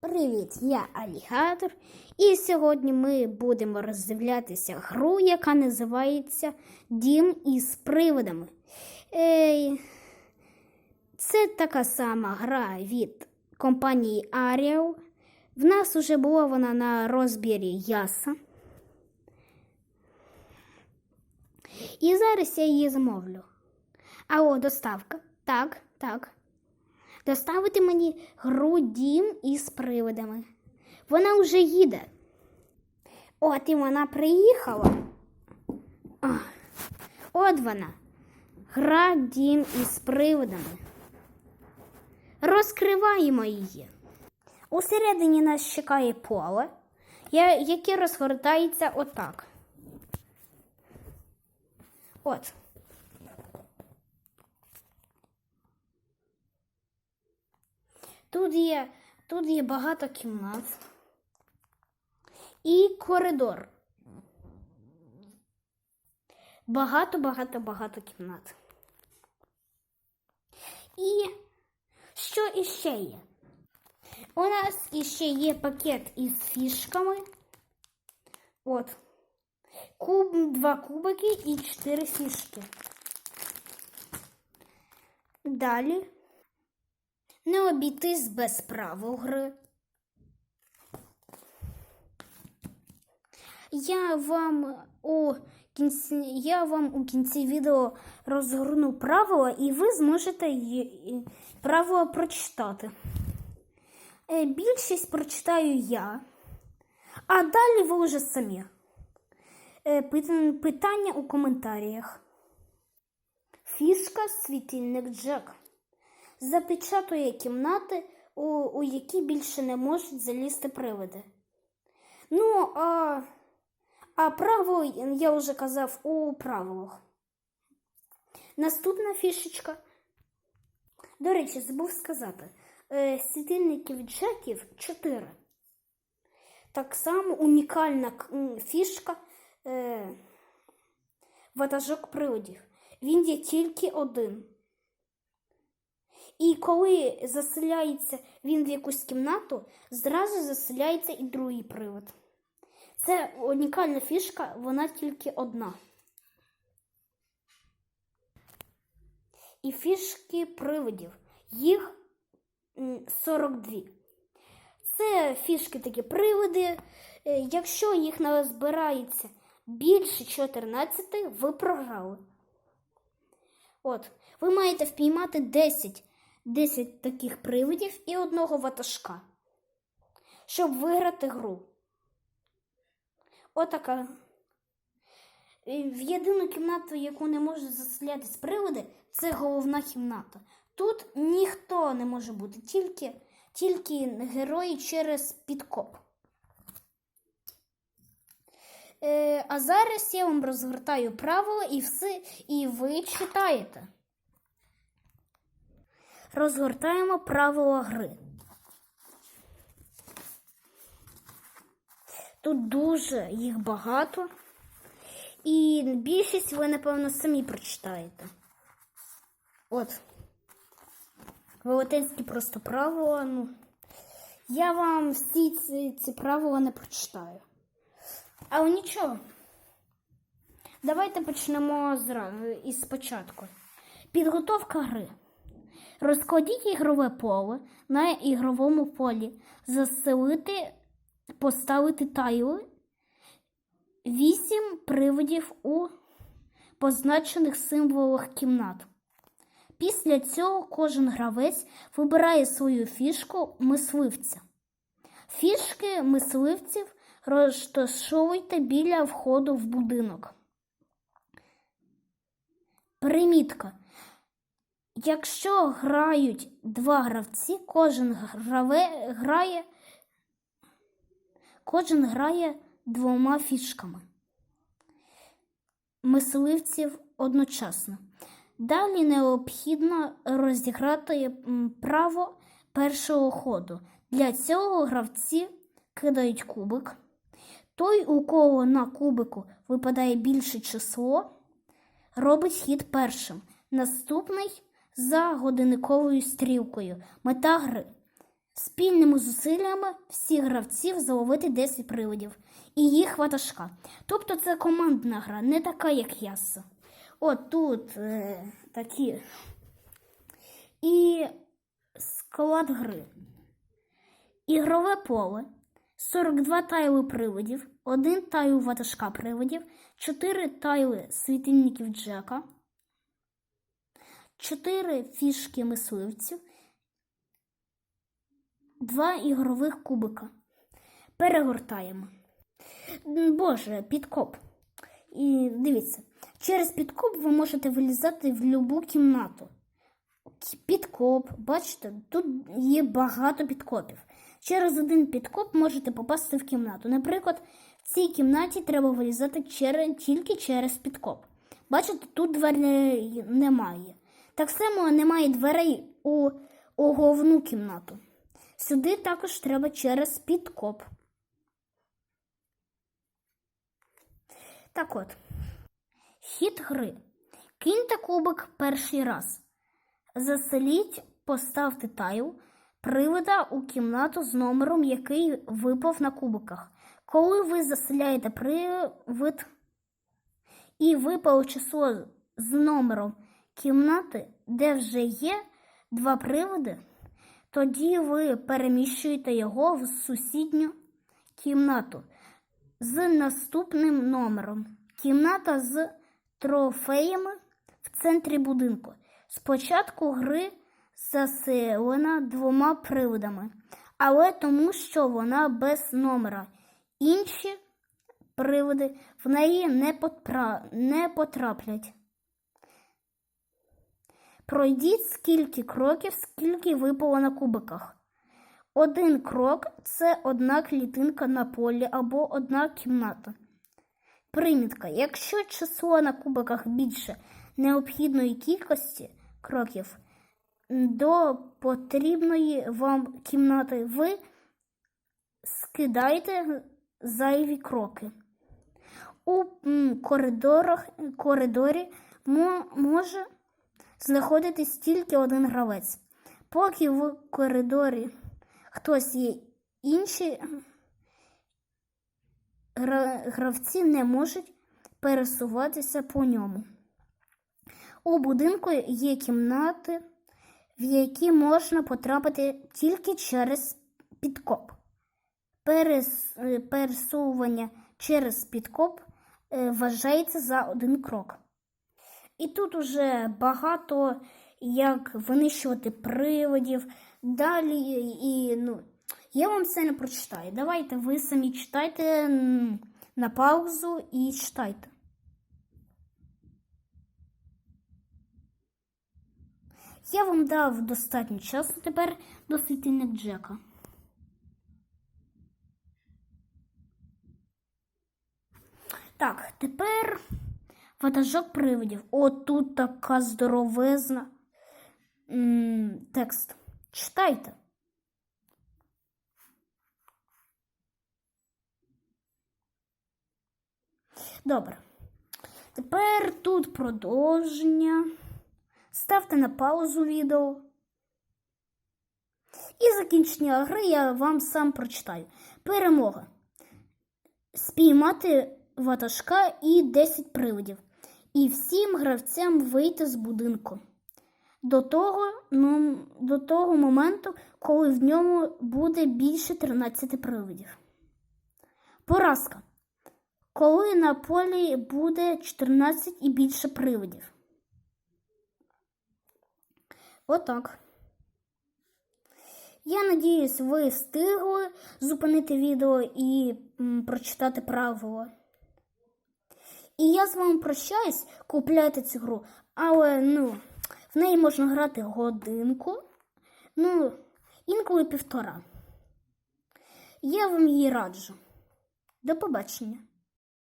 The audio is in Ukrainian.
Привіт, я Алігатор, і сьогодні ми будемо роздивлятися гру, яка називається Дім із привидами. Ей, це така сама гра від компанії Ariel. В нас уже була вона на розбірі Яса. І зараз я її замовлю. Алло, доставка. Так, так. Доставити мені гру дім із привидами. Вона вже їде. От і вона приїхала. От вона. Гра дім із привидами. Розкриваємо її. Усередині нас чекає поле, яке розгортається отак. От. Тут є, тут є багато кімнат і коридор. Багато, багато, багато кімнат. І що іще є? У нас іще є пакет із фішками. От. Куб, два кубики і чотири фішки. Далі не обійтись без правил гри. Я вам у кінці, я вам у кінці відео розгорну правила, і ви зможете правила прочитати. Е, Більшість прочитаю я, а далі ви вже самі. Е, Питання у коментарях. Фішка світильник Джек запечатує кімнати, у, у які більше не можуть залізти привиди. Ну, а, а правило, я вже казав у правилах. Наступна фішечка. До речі, забув сказати. Е, світильників джеків 4. Так само унікальна фішка е, ватажок приводів. Він є тільки один. І коли заселяється він в якусь кімнату, зразу заселяється і другий привид. Це унікальна фішка, вона тільки одна. І фішки привидів. Їх 42. Це фішки такі привиди. Е, Якщо їх назбирається більше 14, ви програли. От, ви маєте впіймати 10, 10 таких привидів і одного ватажка, щоб виграти гру. Отака. В єдину кімнату, яку не можуть заселятись привиди, це головна кімната. Тут ніхто не може бути, тільки, тільки герої через підкоп. Е, а зараз я вам розгортаю правила і все, і ви читаєте. Розгортаємо правила гри. Тут дуже їх багато. І більшість ви, напевно, самі прочитаєте. От. Велетенські просто правила. Ну, я вам всі ці, ці правила не прочитаю. Але нічого. Давайте почнемо зразу із спочатку. Підготовка гри. Розкладіть ігрове поле на ігровому полі. Заселити, поставити тайли. Вісім приводів у позначених символах кімнат. Після цього кожен гравець вибирає свою фішку мисливця. Фішки мисливців розташовуйте біля входу в будинок. Примітка. Якщо грають два гравці, кожен граве, грає, кожен грає двома фішками мисливців одночасно. Далі необхідно розіграти право першого ходу. Для цього гравці кидають кубик. Той, у кого на кубику випадає більше число, робить хід першим. Наступний за годинниковою стрілкою. Мета гри спільними зусиллями всіх гравців заловити 10 привидів і їх ватажка. Тобто це командна гра, не така, як яса. От тут е, такі. І склад гри. Ігрове поле. 42 тайли привидів, 1 тайл ватажка привидів, 4 тайли світильників Джека, 4 фішки мисливців, 2 ігрових кубика. Перегортаємо. Боже, підкоп. І дивіться, через підкоп ви можете вилізати в будь-яку кімнату. Підкоп, бачите, тут є багато підкопів. Через один підкоп можете попасти в кімнату. Наприклад, в цій кімнаті треба вилізати тільки через підкоп. Бачите, тут дверей немає. Так само немає дверей у, головну кімнату. Сюди також треба через підкоп. Так от, хід гри. Киньте кубик перший раз. Заселіть, поставте тайл привида у кімнату з номером, який випав на кубиках. Коли ви заселяєте привид і випало число з номером кімнати, де вже є два привиди, тоді ви переміщуєте його в сусідню кімнату з наступним номером. Кімната з трофеями в центрі будинку. Спочатку гри заселена двома привидами, але тому, що вона без номера. Інші привиди в неї не потраплять. Пройдіть скільки кроків, скільки випало на кубиках. Один крок це одна клітинка на полі або одна кімната. Примітка. Якщо число на кубиках більше необхідної кількості кроків до потрібної вам кімнати, ви скидаєте зайві кроки. У коридорах, коридорі може знаходитись тільки один гравець. Поки в коридорі хтось є інші гравці не можуть пересуватися по ньому. У будинку є кімнати, в які можна потрапити тільки через підкоп. Перес, пересування через підкоп е, вважається за один крок. І тут уже багато як винищувати приводів. Далі і ну, я вам це не прочитаю. Давайте ви самі читайте на паузу і читайте. Я вам дав достатньо часу тепер до світильник Джека. Так, тепер ватажок привидів. О, тут така здоровезна м, текст. Читайте. Добре. Тепер тут продовження. Ставте на паузу відео. І закінчення гри я вам сам прочитаю. Перемога. Спіймати ватажка і 10 привидів. І всім гравцям вийти з будинку. До того, ну, до того моменту, коли в ньому буде більше 13 привидів. Поразка. Коли на полі буде 14 і більше привидів. Отак. Я надіюсь, ви встигли зупинити відео і м, прочитати правила. І я з вами прощаюсь, купляйте цю гру, але ну, в неї можна грати годинку, ну, інколи півтора. Я вам її раджу. До побачення.